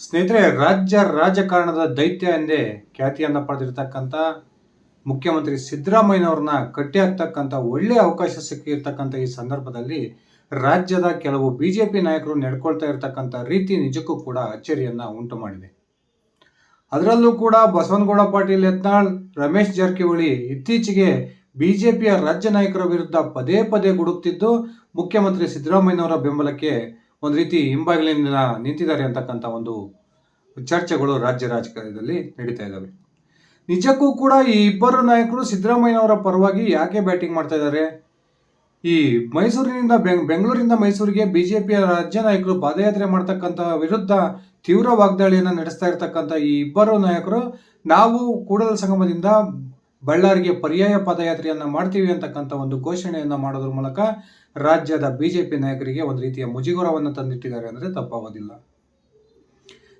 ಸ್ನೇಹಿತರೆ, ರಾಜ್ಯ ರಾಜಕಾರಣದ ದೈತ್ಯ ಎಂದೇ ಖ್ಯಾತಿಯನ್ನು ಪಡೆದಿರ್ತಕ್ಕಂಥ ಮುಖ್ಯಮಂತ್ರಿ ಸಿದ್ದರಾಮಯ್ಯನವ್ರನ್ನ ಕಟ್ಟಿ ಹಾಕ್ತಕ್ಕಂಥ ಒಳ್ಳೆಯ ಅವಕಾಶ ಸಿಕ್ಕಿರ್ತಕ್ಕಂಥ ಈ ಸಂದರ್ಭದಲ್ಲಿ ರಾಜ್ಯದ ಕೆಲವು ಬಿಜೆಪಿ ನಾಯಕರು ನಡ್ಕೊಳ್ತಾ ಇರತಕ್ಕಂಥ ರೀತಿ ನಿಜಕ್ಕೂ ಕೂಡ ಅಚ್ಚರಿಯನ್ನ ಉಂಟು ಮಾಡಿದೆ. ಅದರಲ್ಲೂ ಕೂಡ ಬಸವನಗೌಡ ಪಾಟೀಲ್ ಯತ್ನಾಳ್, ರಮೇಶ್ ಜಾರಕಿಹೊಳಿ ಇತ್ತೀಚೆಗೆ ಬಿಜೆಪಿಯ ರಾಜ್ಯ ನಾಯಕರ ವಿರುದ್ಧ ಪದೇ ಪದೇ ಗುಡುಕ್ತಿದ್ದು ಮುಖ್ಯಮಂತ್ರಿ ಸಿದ್ದರಾಮಯ್ಯನವರ ಬೆಂಬಲಕ್ಕೆ ಒಂದು ರೀತಿ ಹಿಂಬಾಗಿಲಿನ ನಿಂತಿದ್ದಾರೆ ಅಂತಕ್ಕಂಥ ಒಂದು ಚರ್ಚೆಗಳು ರಾಜ್ಯ ರಾಜಕಾರಣದಲ್ಲಿ ನಡೀತಾ ಇದ್ದಾವೆ. ನಿಜಕ್ಕೂ ಕೂಡ ಈ ಇಬ್ಬರು ನಾಯಕರು ಸಿದ್ದರಾಮಯ್ಯನವರ ಪರವಾಗಿ ಯಾಕೆ ಬ್ಯಾಟಿಂಗ್ ಮಾಡ್ತಾ ಇದ್ದಾರೆ? ಈ ಮೈಸೂರಿನಿಂದ ಬೆಂಗ್ ಬೆಂಗಳೂರಿಂದ ಮೈಸೂರಿಗೆ ಬಿಜೆಪಿಯ ರಾಜ್ಯ ನಾಯಕರು ಪಾದಯಾತ್ರೆ ಮಾಡ್ತಕ್ಕಂಥ ವಿರುದ್ಧ ತೀವ್ರ ವಾಗ್ದಾಳಿಯನ್ನು ನಡೆಸ್ತಾ ಇರತಕ್ಕಂಥ ಈ ಇಬ್ಬರು ನಾಯಕರು ನಾವು ಕೂಡಲ ಸಂಗಮದಿಂದ ಬಳ್ಳಾರಿಗೆ ಪರ್ಯಾಯ ಪಾದಯಾತ್ರೆಯನ್ನು ಮಾಡ್ತೀವಿ ಅಂತಕ್ಕಂಥ ಒಂದು ಘೋಷಣೆಯನ್ನು ಮಾಡೋದ್ರ ಮೂಲಕ ರಾಜ್ಯದ ಬಿಜೆಪಿ ನಾಯಕರಿಗೆ ಒಂದು ರೀತಿಯ ಮುಜುಗುರವನ್ನು ತಂದಿಟ್ಟಿದ್ದಾರೆ ಅಂದರೆ ತಪ್ಪಾಗೋದಿಲ್ಲ.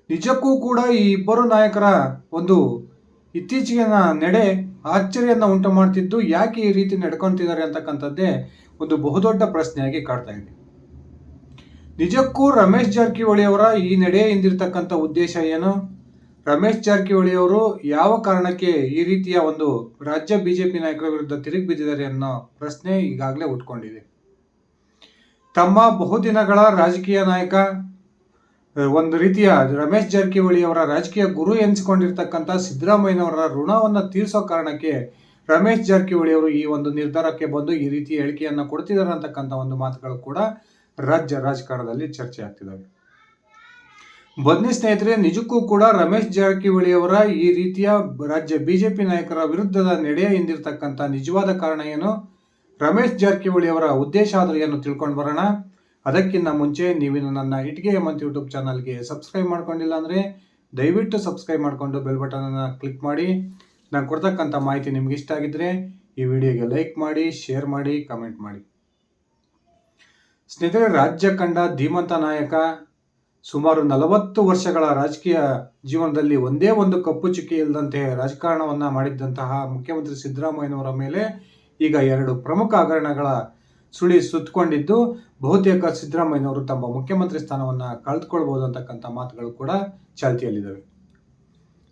ನಿಜಕ್ಕೂ ಕೂಡ ಈ ಇಬ್ಬರು ನಾಯಕರ ಒಂದು ಇತ್ತೀಚಿನ ನಡೆ ಆಶ್ಚರ್ಯವನ್ನು ಉಂಟು ಮಾಡ್ತಿದ್ದು ಯಾಕೆ ಈ ರೀತಿ ನಡ್ಕೊತಿದ್ದಾರೆ ಅಂತಕ್ಕಂಥದ್ದೇ ಒಂದು ಬಹುದೊಡ್ಡ ಪ್ರಶ್ನೆಯಾಗಿ ಕಾಡ್ತಾ ಇದೆ. ನಿಜಕ್ಕೂ ರಮೇಶ್ ಜಾರಕಿಹೊಳಿ ಅವರ ಈ ನಡೆ ಹಿಂದಿರ್ತಕ್ಕಂಥ ಉದ್ದೇಶ ಏನು? ರಮೇಶ್ ಜಾರಕಿಹೊಳಿ ಅವರು ಯಾವ ಕಾರಣಕ್ಕೆ ಈ ರೀತಿಯ ಒಂದು ರಾಜ್ಯ ಬಿಜೆಪಿ ನಾಯಕರ ವಿರುದ್ಧ ತಿರುಗಿ ಬಿದ್ದಿದ್ದಾರೆ ಅನ್ನೋ ಪ್ರಶ್ನೆ ಈಗಾಗಲೇ ಉಟ್ಕೊಂಡಿದೆ. ತಮ್ಮ ಬಹುದಿನಗಳ ರಾಜಕೀಯ ನಾಯಕ, ಒಂದು ರೀತಿಯ ರಮೇಶ್ ಜಾರಕಿಹೊಳಿ ಅವರ ರಾಜಕೀಯ ಗುರು ಎನಿಸಿಕೊಂಡಿರ್ತಕ್ಕಂಥ ಸಿದ್ದರಾಮಯ್ಯನವರ ಋಣವನ್ನು ತೀರಿಸೋ ಕಾರಣಕ್ಕೆ ರಮೇಶ್ ಜಾರಕಿಹೊಳಿ ಅವರು ಈ ಒಂದು ನಿರ್ಧಾರಕ್ಕೆ ಬಂದು ಈ ರೀತಿ ಹೇಳಿಕೆಯನ್ನು ಕೊಡ್ತಿದ್ದಾರೆ ಅಂತಕ್ಕಂಥ ಒಂದು ಮಾತುಗಳು ಕೂಡ ರಾಜ್ಯ ರಾಜಕಾರಣದಲ್ಲಿ ಚರ್ಚೆ ಆಗ್ತಿದ್ದಾವೆ. ಬನ್ನಿ ಸ್ನೇಹಿತರೆ, ನಿಜಕ್ಕೂ ಕೂಡ ರಮೇಶ್ ಜಾರಕಿಹೊಳಿ ಅವರ ಈ ರೀತಿಯ ರಾಜ್ಯ ಬಿಜೆಪಿ ನಾಯಕರ ವಿರುದ್ಧದ ನಡೆಯ ಹಿಂದಿರ್ತಕ್ಕಂಥ ನಿಜವಾದ ಕಾರಣ ಏನು? ರಮೇಶ್ ಜಾರಕಿಹೊಳಿ ಅವರ ಉದ್ದೇಶ ಆದರೆ ಏನು ತಿಳ್ಕೊಂಡು ಬರೋಣ. ಅದಕ್ಕಿಂತ ಮುಂಚೆ ನೀವಿನ್ನು ನನ್ನ ಇಟ್ಗೆ ಮಂತ್ ಯೂಟ್ಯೂಬ್ ಚಾನಲ್ಗೆ ಸಬ್ಸ್ಕ್ರೈಬ್ ಮಾಡ್ಕೊಂಡಿಲ್ಲ ಅಂದರೆ ದಯವಿಟ್ಟು ಸಬ್ಸ್ಕ್ರೈಬ್ ಮಾಡಿಕೊಂಡು ಬೆಲ್ ಬಟನನ್ನು ಕ್ಲಿಕ್ ಮಾಡಿ. ನಾನು ಕೊಡ್ತಕ್ಕಂಥ ಮಾಹಿತಿ ನಿಮ್ಗೆ ಇಷ್ಟ ಆಗಿದ್ದರೆ ಈ ವಿಡಿಯೋಗೆ ಲೈಕ್ ಮಾಡಿ, ಶೇರ್ ಮಾಡಿ, ಕಮೆಂಟ್ ಮಾಡಿ. ಸ್ನೇಹಿತರೆ ರಾಜ್ಯ ಕಂಡ ಧೀಮಂತ ನಾಯಕ ಸುಮಾರು ನಲವತ್ತು ವರ್ಷಗಳ ರಾಜಕೀಯ ಜೀವನದಲ್ಲಿ ಒಂದೇ ಒಂದು ಕಪ್ಪು ಚುಕ್ಕಿ ಇಲ್ಲದಂತೆ ರಾಜಕಾರಣವನ್ನ ಮಾಡಿದ್ದಂತಹ ಮುಖ್ಯಮಂತ್ರಿ ಸಿದ್ದರಾಮಯ್ಯನವರ ಮೇಲೆ ಈಗ ಎರಡು ಪ್ರಮುಖ ಹಗರಣಗಳ ಸುಳಿ ಸುತ್ತಕೊಂಡಿದ್ದು, ಬಹುತೇಕ ಸಿದ್ದರಾಮಯ್ಯನವರು ತಮ್ಮ ಮುಖ್ಯಮಂತ್ರಿ ಸ್ಥಾನವನ್ನ ಕಳೆದುಕೊಳ್ಬಹುದು ಅಂತಕ್ಕಂಥ ಮಾತುಗಳು ಕೂಡ ಚಾಲ್ತಿಯಲ್ಲಿದ್ದಾವೆ.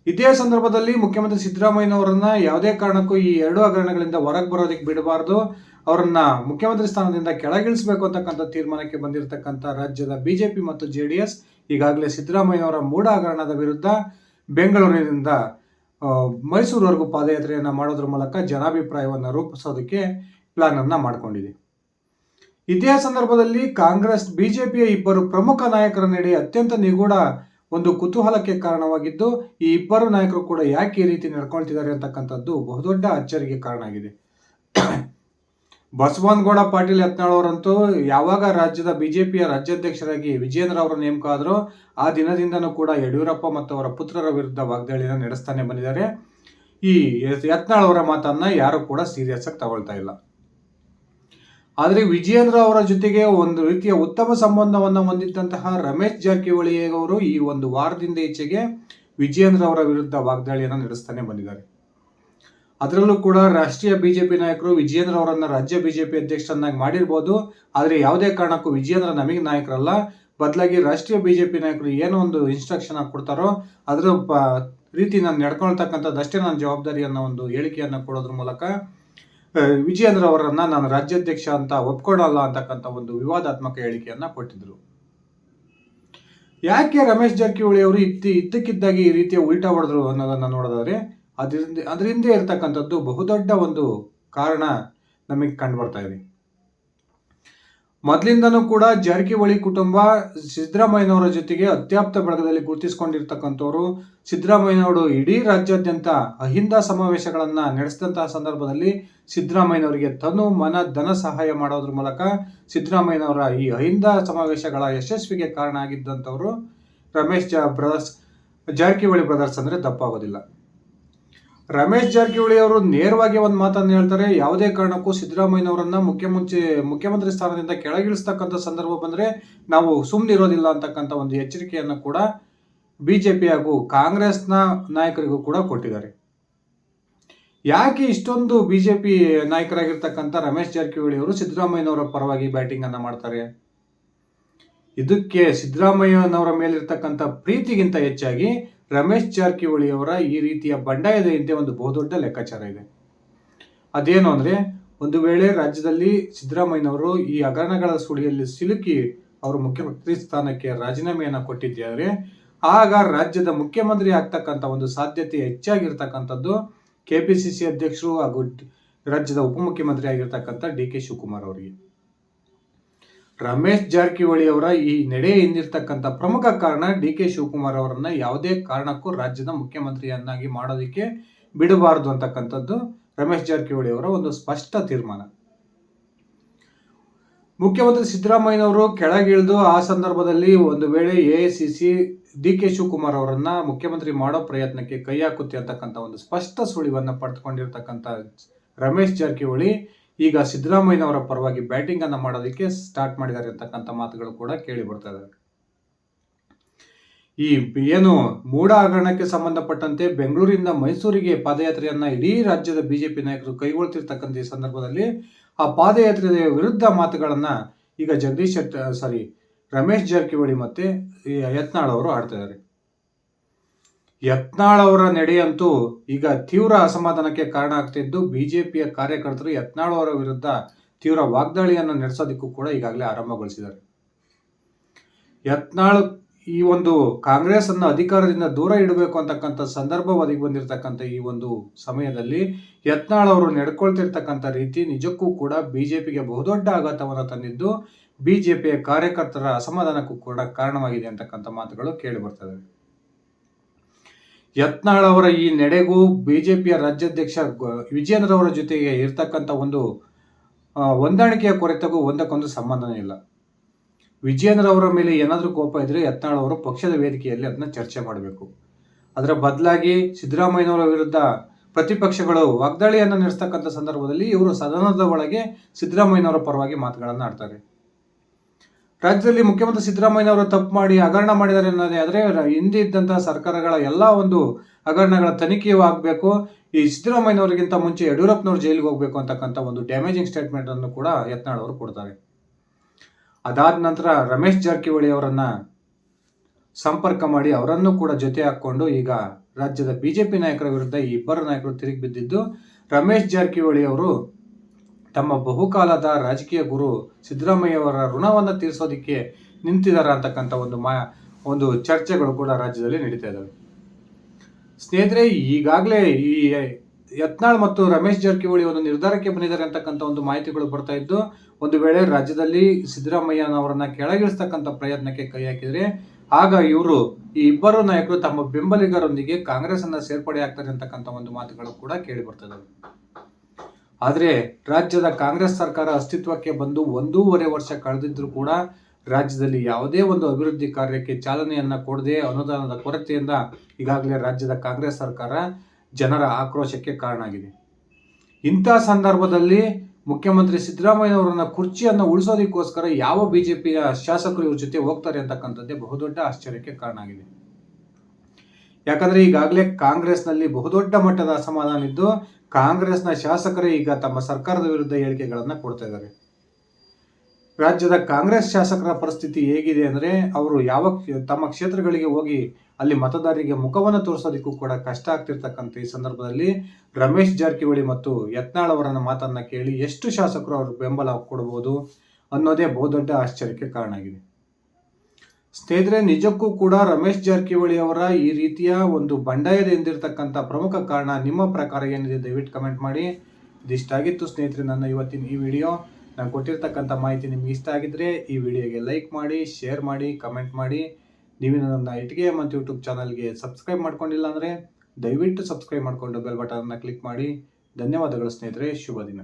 ಇದೇ ಸಂದರ್ಭದಲ್ಲಿ ಮುಖ್ಯಮಂತ್ರಿ ಸಿದ್ದರಾಮಯ್ಯನವರನ್ನ ಯಾವುದೇ ಕಾರಣಕ್ಕೂ ಈ ಎರಡು ಹಗರಣಗಳಿಂದ ಹೊರಗೆ ಬರೋದಕ್ಕೆ ಬಿಡಬಾರ್ದು. ಅವರನ್ನ ಮುಖ್ಯಮಂತ್ರಿ ಸ್ಥಾನದಿಂದ ಕೆಳಗಿಳಿಸಬೇಕು ಅಂತಕ್ಕಂಥ ತೀರ್ಮಾನಕ್ಕೆ ಬಂದಿರತಕ್ಕಂಥ ರಾಜ್ಯದ ಬಿಜೆಪಿ ಮತ್ತು ಜೆ ಡಿ ಎಸ್ ಈಗಾಗಲೇ ಸಿದ್ದರಾಮಯ್ಯನವರ ಮೂಢ ಹಗರಣದ ವಿರುದ್ಧ ಬೆಂಗಳೂರಿನಿಂದ ಮೈಸೂರುವರೆಗೂ ಪಾದಯಾತ್ರೆಯನ್ನು ಮಾಡೋದ್ರ ಮೂಲಕ ಜನಾಭಿಪ್ರಾಯವನ್ನು ರೂಪಿಸೋದಕ್ಕೆ ಪ್ಲಾನ್ ಅನ್ನ ಮಾಡಿಕೊಂಡಿದೆ. ಇದೇ ಸಂದರ್ಭದಲ್ಲಿ ಕಾಂಗ್ರೆಸ್, ಬಿಜೆಪಿಯ ಇಬ್ಬರು ಪ್ರಮುಖ ನಾಯಕರ ನಡೆ ಅತ್ಯಂತ ನಿಗೂಢ ಒಂದು ಕುತೂಹಲಕ್ಕೆ ಕಾರಣವಾಗಿದ್ದು, ಈ ಇಬ್ಬರು ನಾಯಕರು ಕೂಡ ಯಾಕೆ ಈ ರೀತಿ ನಡ್ಕೊಳ್ತಿದ್ದಾರೆ ಅಂತಕ್ಕಂಥದ್ದು ಬಹುದೊಡ್ಡ ಅಚ್ಚರಿಗೆ ಕಾರಣ ಆಗಿದೆ. ಬಸವನಗೌಡ ಪಾಟೀಲ್ ಯತ್ನಾಳ್ ಯಾವಾಗ ರಾಜ್ಯದ ಬಿಜೆಪಿಯ ರಾಜ್ಯಾಧ್ಯಕ್ಷರಾಗಿ ವಿಜೇಂದ್ರ ಅವರ ನೇಮಕ ಆದರೂ ಆ ದಿನದಿಂದನೂ ಕೂಡ ಯಡಿಯೂರಪ್ಪ ಮತ್ತು ಅವರ ಪುತ್ರರ ವಿರುದ್ಧ ವಾಗ್ದಾಳಿಯನ್ನು ನಡೆಸ್ತಾನೆ ಬಂದಿದ್ದಾರೆ. ಈ ಯತ್ನಾಳ್ ಮಾತನ್ನ ಯಾರು ಕೂಡ ಸೀರಿಯಸ್ ಆಗಿ ತಗೊಳ್ತಾ ಇಲ್ಲ. ಆದರೆ ವಿಜಯೇಂದ್ರ ಅವರ ಜೊತೆಗೆ ಒಂದು ರೀತಿಯ ಉತ್ತಮ ಸಂಬಂಧವನ್ನು ಹೊಂದಿದ್ದಂತಹ ರಮೇಶ್ ಜಾರಕಿಹೊಳಿ ಅವರು ಈ ಒಂದು ವಾರದಿಂದ ಈಚೆಗೆ ವಿಜಯೇಂದ್ರ ಅವರ ವಿರುದ್ಧ ವಾಗ್ದಾಳಿಯನ್ನು ನಡೆಸ್ತಾನೆ ಬಂದಿದ್ದಾರೆ. ಅದರಲ್ಲೂ ಕೂಡ ರಾಷ್ಟ್ರೀಯ ಬಿಜೆಪಿ ನಾಯಕರು ವಿಜಯೇಂದ್ರ ಅವರನ್ನ ರಾಜ್ಯ ಬಿಜೆಪಿ ಅಧ್ಯಕ್ಷರನ್ನಾಗಿ ಮಾಡಿರ್ಬೋದು, ಆದರೆ ಯಾವುದೇ ಕಾರಣಕ್ಕೂ ವಿಜಯೇಂದ್ರ ನಮಗೆ ನಾಯಕರಲ್ಲ. ಬದಲಾಗಿ ರಾಷ್ಟ್ರೀಯ ಬಿಜೆಪಿ ನಾಯಕರು ಏನೋ ಒಂದು ಇನ್ಸ್ಟ್ರಕ್ಷನ್ ಕೊಡ್ತಾರೋ ಅದರ ರೀತಿ ನಾನು ನಡ್ಕೊಳ್ತಕ್ಕಂಥದ್ದಷ್ಟೇ ನನ್ನ ಜವಾಬ್ದಾರಿ ಅನ್ನೋ ಒಂದು ಹೇಳಿಕೆಯನ್ನು ಕೊಡೋದ್ರ ಮೂಲಕ ವಿಜಯೇಂದ್ರ ಅವರನ್ನ ನಾನು ರಾಜ್ಯಾಧ್ಯಕ್ಷ ಅಂತ ಒಪ್ಕೊಳ್ಳಲ್ಲ ಅಂತಕ್ಕಂಥ ಒಂದು ವಿವಾದಾತ್ಮಕ ಹೇಳಿಕೆಯನ್ನ ಕೊಟ್ಟಿದ್ರು. ಯಾಕೆ ರಮೇಶ್ ಜಾರಕಿಹೊಳಿ ಅವರು ಇತ್ತಿ, ಇದ್ದಕ್ಕಿದ್ದಾಗಿ ಈ ರೀತಿಯ ಉಲ್ಟಾ ಹೊಡೆದ್ರು ಅನ್ನೋದನ್ನ ನೋಡೋದಾದ್ರೆ, ಅದರಿಂದ ಅದ್ರ ಹಿಂದೆ ಇರತಕ್ಕಂಥದ್ದು ಬಹುದೊಡ್ಡ ಒಂದು ಕಾರಣ ನಮಗೆ ಕಂಡು ಬರ್ತಾ ಇದೆ. ಮೊದಲಿಂದನೂ ಕೂಡ ಜಾರಕಿಹೊಳಿ ಕುಟುಂಬ ಸಿದ್ದರಾಮಯ್ಯನವರ ಜೊತೆಗೆ ಅತ್ಯಾಪ್ತ ಬಳಗದಲ್ಲಿ ಗುರುತಿಸಿಕೊಂಡಿರ್ತಕ್ಕಂಥವ್ರು. ಸಿದ್ದರಾಮಯ್ಯನವರು ಇಡೀ ರಾಜ್ಯಾದ್ಯಂತ ಅಹಿಂದ ಸಮಾವೇಶಗಳನ್ನು ನಡೆಸಿದಂತಹ ಸಂದರ್ಭದಲ್ಲಿ ಸಿದ್ದರಾಮಯ್ಯನವರಿಗೆ ತನು ಮನ, ಧನ ಸಹಾಯ ಮಾಡೋದ್ರ ಮೂಲಕ ಸಿದ್ದರಾಮಯ್ಯನವರ ಈ ಅಹಿಂದ ಸಮಾವೇಶಗಳ ಯಶಸ್ವಿಗೆ ಕಾರಣ ಆಗಿದ್ದಂಥವ್ರು ರಮೇಶ್ ಜಾ, ಬ್ರದರ್ಸ್ ಜಾರಕಿಹೊಳಿ ಬ್ರದರ್ಸ್ ಅಂದ್ರೆ ತಪ್ಪಾಗೋದಿಲ್ಲ ರಮೇಶ್ ಜಾರಕಿಹೊಳಿ ಅವರು ನೇರವಾಗಿ ಒಂದು ಮಾತನ್ನು ಹೇಳ್ತಾರೆ. ಯಾವುದೇ ಕಾರಣಕ್ಕೂ ಸಿದ್ದರಾಮಯ್ಯನವರನ್ನ ಮುಖ್ಯಮಂತ್ರಿ ಮುಖ್ಯಮಂತ್ರಿ ಸ್ಥಾನದಿಂದ ಕೆಳಗಿಳಿಸ್ತಕ್ಕಂಥ ಸಂದರ್ಭ ಬಂದರೆ ನಾವು ಸುಮ್ಮನಿರೋದಿಲ್ಲ ಅಂತಕ್ಕಂಥ ಒಂದು ಎಚ್ಚರಿಕೆಯನ್ನು ಕೂಡ ಬಿ ಜೆ ಪಿ ಹಾಗೂ ಕಾಂಗ್ರೆಸ್ನ ನಾಯಕರಿಗೂ ಕೂಡ ಕೊಟ್ಟಿದ್ದಾರೆ. ಯಾಕೆ ಇಷ್ಟೊಂದು ಬಿ ಜೆ ಪಿ ನಾಯಕರಾಗಿರ್ತಕ್ಕಂಥ ರಮೇಶ್ ಜಾರಕಿಹೊಳಿ ಅವರು ಸಿದ್ದರಾಮಯ್ಯನವರ ಪರವಾಗಿ ಬ್ಯಾಟಿಂಗ್ ಅನ್ನ ಮಾಡ್ತಾರೆ? ಇದಕ್ಕೆ ಸಿದ್ದರಾಮಯ್ಯನವರ ಮೇಲಿರ್ತಕ್ಕಂಥ ಪ್ರೀತಿಗಿಂತ ಹೆಚ್ಚಾಗಿ ರಮೇಶ್ ಜಾರಕಿಹೊಳಿ ಅವರ ಈ ರೀತಿಯ ಬಂಡಾಯದ ಹಿಂದೆ ಒಂದು ಬಹುದೊಡ್ಡ ಲೆಕ್ಕಾಚಾರ ಇದೆ. ಅದೇನು ಅಂದರೆ, ಒಂದು ವೇಳೆ ರಾಜ್ಯದಲ್ಲಿ ಸಿದ್ದರಾಮಯ್ಯನವರು ಈ ಹಗರಣಗಳ ಸುಳಿಯಲ್ಲಿ ಸಿಲುಕಿ ಅವರು ಮುಖ್ಯಮಂತ್ರಿ ಸ್ಥಾನಕ್ಕೆ ರಾಜೀನಾಮೆಯನ್ನ ಕೊಟ್ಟಿದ್ದಾರೆ, ಆಗ ರಾಜ್ಯದ ಮುಖ್ಯಮಂತ್ರಿ ಆಗ್ತಕ್ಕಂಥ ಒಂದು ಸಾಧ್ಯತೆ ಹೆಚ್ಚಾಗಿರ್ತಕ್ಕಂಥದ್ದು ಕೆಪಿಸಿಸಿ ಅಧ್ಯಕ್ಷರು ಹಾಗೂ ರಾಜ್ಯದ ಉಪಮುಖ್ಯಮಂತ್ರಿ ಆಗಿರ್ತಕ್ಕಂಥ ಡಿ ಕೆ ಶಿವಕುಮಾರ್ ಅವರಿಗೆ. ರಮೇಶ್ ಜಾರಕಿಹೊಳಿ ಅವರ ಈ ನಡೆ ಹಿಂದಿರ್ತಕ್ಕಂಥ ಪ್ರಮುಖ ಕಾರಣ ಡಿ ಕೆ ಶಿವಕುಮಾರ್ ಅವರನ್ನ ಯಾವುದೇ ಕಾರಣಕ್ಕೂ ರಾಜ್ಯದ ಮುಖ್ಯಮಂತ್ರಿಯನ್ನಾಗಿ ಮಾಡೋದಕ್ಕೆ ಬಿಡಬಾರದು ಅಂತಕ್ಕಂಥದ್ದು ರಮೇಶ್ ಜಾರಕಿಹೊಳಿ ಅವರ ಒಂದು ಸ್ಪಷ್ಟ ತೀರ್ಮಾನ. ಮುಖ್ಯಮಂತ್ರಿ ಸಿದ್ದರಾಮಯ್ಯನವರು ಕೆಳಗಿಳಿದು ಆ ಸಂದರ್ಭದಲ್ಲಿ ಒಂದು ವೇಳೆ ಎ ಸಿ ಡಿ ಕೆ ಶಿವಕುಮಾರ್ ಅವರನ್ನ ಮುಖ್ಯಮಂತ್ರಿ ಮಾಡೋ ಪ್ರಯತ್ನಕ್ಕೆ ಕೈ ಹಾಕುತ್ತೆ ಅಂತಕ್ಕಂಥ ಒಂದು ಸ್ಪಷ್ಟ ಸುಳಿವನ್ನ ಪಡೆದುಕೊಂಡಿರ್ತಕ್ಕಂಥ ರಮೇಶ್ ಜಾರಕಿಹೊಳಿ ಈಗ ಸಿದ್ದರಾಮಯ್ಯನವರ ಪರವಾಗಿ ಬ್ಯಾಟಿಂಗ್ ಅನ್ನು ಮಾಡೋದಕ್ಕೆ ಸ್ಟಾರ್ಟ್ ಮಾಡಿದ್ದಾರೆ ಅಂತಕ್ಕಂಥ ಮಾತುಗಳು ಕೂಡ ಕೇಳಿ ಬರ್ತಾ ಇದಾವೆ. ಈ ಏನು ಮೂಡ ಹಗರಣಕ್ಕೆ ಸಂಬಂಧಪಟ್ಟಂತೆ ಬೆಂಗಳೂರಿಂದ ಮೈಸೂರಿಗೆ ಪಾದಯಾತ್ರೆಯನ್ನ ಇಡೀ ರಾಜ್ಯದ ಬಿಜೆಪಿ ನಾಯಕರು ಕೈಗೊಳ್ತಿರ್ತಕ್ಕಂಥ ಈ ಸಂದರ್ಭದಲ್ಲಿ ಆ ಪಾದಯಾತ್ರೆಯ ವಿರುದ್ಧ ಮಾತುಗಳನ್ನ ಈಗ ಜಗದೀಶ್ ಶೆಟ್ಟ ಸಾರಿ ರಮೇಶ್ ಜಾರಕಿಹೊಳಿ ಮತ್ತೆ ಯತ್ನಾಳ್ ಅವರು ಆಡ್ತಾ ಇದ್ದಾರೆ ಯತ್ನಾಳ್ ಅವರ ನಡೆಯಂತೂ ಈಗ ತೀವ್ರ ಅಸಮಾಧಾನಕ್ಕೆ ಕಾರಣ ಆಗ್ತಿದ್ದು ಬಿಜೆಪಿಯ ಕಾರ್ಯಕರ್ತರು ಯತ್ನಾಳ್ ಅವರ ವಿರುದ್ಧ ತೀವ್ರ ವಾಗ್ದಾಳಿಯನ್ನು ನಡೆಸೋದಕ್ಕೂ ಕೂಡ ಈಗಾಗಲೇ ಆರಂಭಗೊಳಿಸಿದ್ದಾರೆ. ಯತ್ನಾಳ್ ಈ ಒಂದು ಕಾಂಗ್ರೆಸ್ ಅನ್ನು ಅಧಿಕಾರದಿಂದ ದೂರ ಇಡಬೇಕು ಅಂತಕ್ಕಂಥ ಸಂದರ್ಭ ಒದಗಿ ಬಂದಿರತಕ್ಕಂಥ ಈ ಒಂದು ಸಮಯದಲ್ಲಿ ಯತ್ನಾಳ್ ಅವರು ನಡ್ಕೊಳ್ತಿರ್ತಕ್ಕಂಥ ರೀತಿ ನಿಜಕ್ಕೂ ಕೂಡ ಬಿಜೆಪಿಗೆ ಬಹುದೊಡ್ಡ ಆಘಾತವನ್ನು ತಂದಿದ್ದು ಬಿಜೆಪಿಯ ಕಾರ್ಯಕರ್ತರ ಅಸಮಾಧಾನಕ್ಕೂ ಕೂಡ ಕಾರಣವಾಗಿದೆ ಅಂತಕ್ಕಂಥ ಮಾತುಗಳು ಕೇಳಿ ಬರ್ತದೆ ಯತ್ನಾಳ್ ಅವರ ಈ ನಡೆಗೂ ಬಿಜೆಪಿಯ ರಾಜ್ಯಾಧ್ಯಕ್ಷ ವಿಜಯೇಂದ್ರವರ ಜೊತೆಗೆ ಇರ್ತಕ್ಕಂಥ ಒಂದು ಹೊಂದಾಣಿಕೆಯ ಕೊರತೆಗೂ ಒಂದಕ್ಕೊಂದು ಸಂಬಂಧನೇ ಇಲ್ಲ. ವಿಜೇಂದ್ರ ಅವರ ಮೇಲೆ ಏನಾದರೂ ಕೋಪ ಇದ್ದರೆ ಯತ್ನಾಳ್ ಅವರು ಪಕ್ಷದ ವೇದಿಕೆಯಲ್ಲಿ ಅದನ್ನ ಚರ್ಚೆ ಮಾಡಬೇಕು. ಅದರ ಬದಲಾಗಿ ಸಿದ್ದರಾಮಯ್ಯನವರ ವಿರುದ್ಧ ಪ್ರತಿಪಕ್ಷಗಳು ವಾಗ್ದಾಳಿಯನ್ನು ನಡೆಸ್ತಕ್ಕಂಥ ಸಂದರ್ಭದಲ್ಲಿ ಇವರು ಸದನದ ಒಳಗೆ ಸಿದ್ದರಾಮಯ್ಯನವರ ಪರವಾಗಿ ಮಾತುಗಳನ್ನು ಆಡ್ತಾರೆ. ರಾಜ್ಯದಲ್ಲಿ ಮುಖ್ಯಮಂತ್ರಿ ಸಿದ್ದರಾಮಯ್ಯನವರು ತಪ್ಪು ಮಾಡಿ ಹಗರಣ ಮಾಡಿದ್ದಾರೆ ಅನ್ನೋದೇ ಆದರೆ ಹಿಂದೆ ಇದ್ದಂತಹ ಸರ್ಕಾರಗಳ ಎಲ್ಲ ಒಂದು ಹಗರಣಗಳ ತನಿಖೆಯೂ ಆಗಬೇಕು. ಈ ಸಿದ್ದರಾಮಯ್ಯನವರಿಗಿಂತ ಮುಂಚೆ ಯಡಿಯೂರಪ್ಪನವರು ಜೈಲಿಗೆ ಹೋಗಬೇಕು ಅಂತಕ್ಕಂಥ ಒಂದು ಡ್ಯಾಮೇಜಿಂಗ್ ಸ್ಟೇಟ್ಮೆಂಟ್ ಅನ್ನು ಕೂಡ ಯತ್ನಾಳ್ ಅವರು ಕೊಡ್ತಾರೆ. ಅದಾದ ನಂತರ ರಮೇಶ್ ಜಾರಕಿಹೊಳಿ ಅವರನ್ನ ಸಂಪರ್ಕ ಮಾಡಿ ಅವರನ್ನು ಕೂಡ ಜೊತೆ ಹಾಕ್ಕೊಂಡು ಈಗ ರಾಜ್ಯದ ಬಿಜೆಪಿ ನಾಯಕರ ವಿರುದ್ಧ ಈ ಇಬ್ಬರು ನಾಯಕರು ತಿರುಗಿ ಬಿದ್ದಿದ್ದು, ರಮೇಶ್ ಜಾರಕಿಹೊಳಿ ಅವರು ತಮ್ಮ ಬಹುಕಾಲದ ರಾಜಕೀಯ ಗುರು ಸಿದ್ದರಾಮಯ್ಯವರ ಋಣವನ್ನು ತೀರಿಸೋದಿಕ್ಕೆ ನಿಂತಿದ್ದಾರೆ ಅಂತಕ್ಕಂಥ ಒಂದು ಮಾ, ಒಂದು ಚರ್ಚೆಗಳು ಕೂಡ ರಾಜ್ಯದಲ್ಲಿ ನಡೀತಾ ಇದ್ದಾವೆ ಸ್ನೇಹಿತರೆ, ಈಗಾಗಲೇ ಈ ಯತ್ನಾಳ್ ಮತ್ತು ರಮೇಶ್ ಜಾರಕಿಹೊಳಿ ಒಂದು ನಿರ್ಧಾರಕ್ಕೆ ಬಂದಿದ್ದಾರೆ ಅಂತಕ್ಕಂಥ ಒಂದು ಮಾಹಿತಿಗಳು ಬರ್ತಾ ಇದ್ದು, ಒಂದು ವೇಳೆ ರಾಜ್ಯದಲ್ಲಿ ಸಿದ್ದರಾಮಯ್ಯನವರನ್ನ ಕೆಳಗಿಳಿಸ್ತಕ್ಕಂಥ ಪ್ರಯತ್ನಕ್ಕೆ ಕೈ ಹಾಕಿದ್ರೆ, ಆಗ ಇವರು ಈ ಇಬ್ಬರು ನಾಯಕರು ತಮ್ಮ ಬೆಂಬಲಿಗರೊಂದಿಗೆ ಕಾಂಗ್ರೆಸ್ ಅನ್ನ ಸೇರ್ಪಡೆ ಆಗ್ತಾರೆ ಅಂತಕ್ಕಂಥ ಒಂದು ಮಾತುಗಳು ಕೂಡ ಕೇಳಿ ಬರ್ತದೆ ಆದ್ರೆ ರಾಜ್ಯದ ಕಾಂಗ್ರೆಸ್ ಸರ್ಕಾರ ಅಸ್ತಿತ್ವಕ್ಕೆ ಬಂದು ಒಂದೂವರೆ ವರ್ಷ ಕಳೆದಿದ್ದರೂ ಕೂಡ ರಾಜ್ಯದಲ್ಲಿ ಯಾವುದೇ ಒಂದು ಅಭಿವೃದ್ಧಿ ಕಾರ್ಯಕ್ಕೆ ಚಾಲನೆಯನ್ನ ಕೊಡದೆ ಅನುದಾನದ ಕೊರತೆಯಿಂದ ಈಗಾಗಲೇ ರಾಜ್ಯದ ಕಾಂಗ್ರೆಸ್ ಸರ್ಕಾರ ಜನರ ಆಕ್ರೋಶಕ್ಕೆ ಕಾರಣ ಆಗಿದೆ ಇಂಥ ಸಂದರ್ಭದಲ್ಲಿ ಮುಖ್ಯಮಂತ್ರಿ ಸಿದ್ದರಾಮಯ್ಯನವರನ್ನ ಕುರ್ಚಿಯನ್ನು ಉಳಿಸೋದಕ್ಕೋಸ್ಕರ ಯಾವ ಬಿಜೆಪಿಯ ಶಾಸಕರು ಇವ್ರ ಜೊತೆ ಹೋಗ್ತಾರೆ ಅಂತಕ್ಕಂಥದ್ದೇ ಬಹುದೊಡ್ಡ ಆಶ್ಚರ್ಯಕ್ಕೆ ಕಾರಣ ಆಗಿದೆ ಯಾಕಂದ್ರೆ ಈಗಾಗಲೇ ಕಾಂಗ್ರೆಸ್ನಲ್ಲಿ ಬಹುದೊಡ್ಡ ಮಟ್ಟದ ಅಸಮಾಧಾನ ಇದ್ದು ಕಾಂಗ್ರೆಸ್ನ ಶಾಸಕರೇ ಈಗ ತಮ್ಮ ಸರ್ಕಾರದ ವಿರುದ್ಧ ಹೇಳಿಕೆಗಳನ್ನು ಕೊಡ್ತಾ ಇದ್ದಾರೆ. ರಾಜ್ಯದ ಕಾಂಗ್ರೆಸ್ ಶಾಸಕರ ಪರಿಸ್ಥಿತಿ ಹೇಗಿದೆ ಅಂದರೆ ಅವರು ಯಾವ ತಮ್ಮ ಕ್ಷೇತ್ರಗಳಿಗೆ ಹೋಗಿ ಅಲ್ಲಿ ಮತದಾರರಿಗೆ ಮುಖವನ್ನು ತೋರಿಸೋದಕ್ಕೂ ಕೂಡ ಕಷ್ಟ ಆಗ್ತಿರ್ತಕ್ಕಂಥ ಈ ಸಂದರ್ಭದಲ್ಲಿ ರಮೇಶ್ ಜಾರಕಿಹೊಳಿ ಮತ್ತು ಯತ್ನಾಳ್ ಅವರನ್ನ ಮಾತನ್ನ ಕೇಳಿ ಎಷ್ಟು ಶಾಸಕರು ಅವ್ರಿಗೆ ಬೆಂಬಲ ಕೊಡಬಹುದು ಅನ್ನೋದೇ ಬಹುದೊಡ್ಡ ಆಶ್ಚರ್ಯಕ್ಕೆ ಕಾರಣ ಆಗಿದೆ. ಸ್ನೇಹಿತರೆ, ನಿಜಕ್ಕೂ ಕೂಡ ರಮೇಶ್ ಜಾರಕಿಹೊಳಿ ಅವರ ಈ ರೀತಿಯ ಒಂದು ಬಂಡಾಯದ ಎಂದಿರತಕ್ಕಂಥ ಪ್ರಮುಖ ಕಾರಣ ನಿಮ್ಮ ಪ್ರಕಾರ ಏನಿದೆ ದಯವಿಟ್ಟು ಕಮೆಂಟ್ ಮಾಡಿ. ಇದಿಷ್ಟಾಗಿತ್ತು ಸ್ನೇಹಿತರೆ ನನ್ನ ಇವತ್ತಿನ ಈ ವಿಡಿಯೋ. ನಾನು ಕೊಟ್ಟಿರ್ತಕ್ಕಂಥ ಮಾಹಿತಿ ನಿಮ್ಗೆ ಇಷ್ಟ ಆಗಿದ್ರೆ ಈ ವಿಡಿಯೋಗೆ ಲೈಕ್ ಮಾಡಿ, ಶೇರ್ ಮಾಡಿ, ಕಮೆಂಟ್ ಮಾಡಿ. ನೀವು ನನ್ನ ಇಟ್ಗೆ ಮತ್ತು ಯೂಟ್ಯೂಬ್ ಚಾನಲ್ಗೆ ಸಬ್ಸ್ಕ್ರೈಬ್ ಮಾಡ್ಕೊಂಡಿಲ್ಲ ಅಂದರೆ ದಯವಿಟ್ಟು ಸಬ್ಸ್ಕ್ರೈಬ್ ಮಾಡಿಕೊಂಡು ಬೆಲ್ ಬಟನ್ನ ಕ್ಲಿಕ್ ಮಾಡಿ. ಧನ್ಯವಾದಗಳು ಸ್ನೇಹಿತರೆ, ಶುಭ ದಿನ.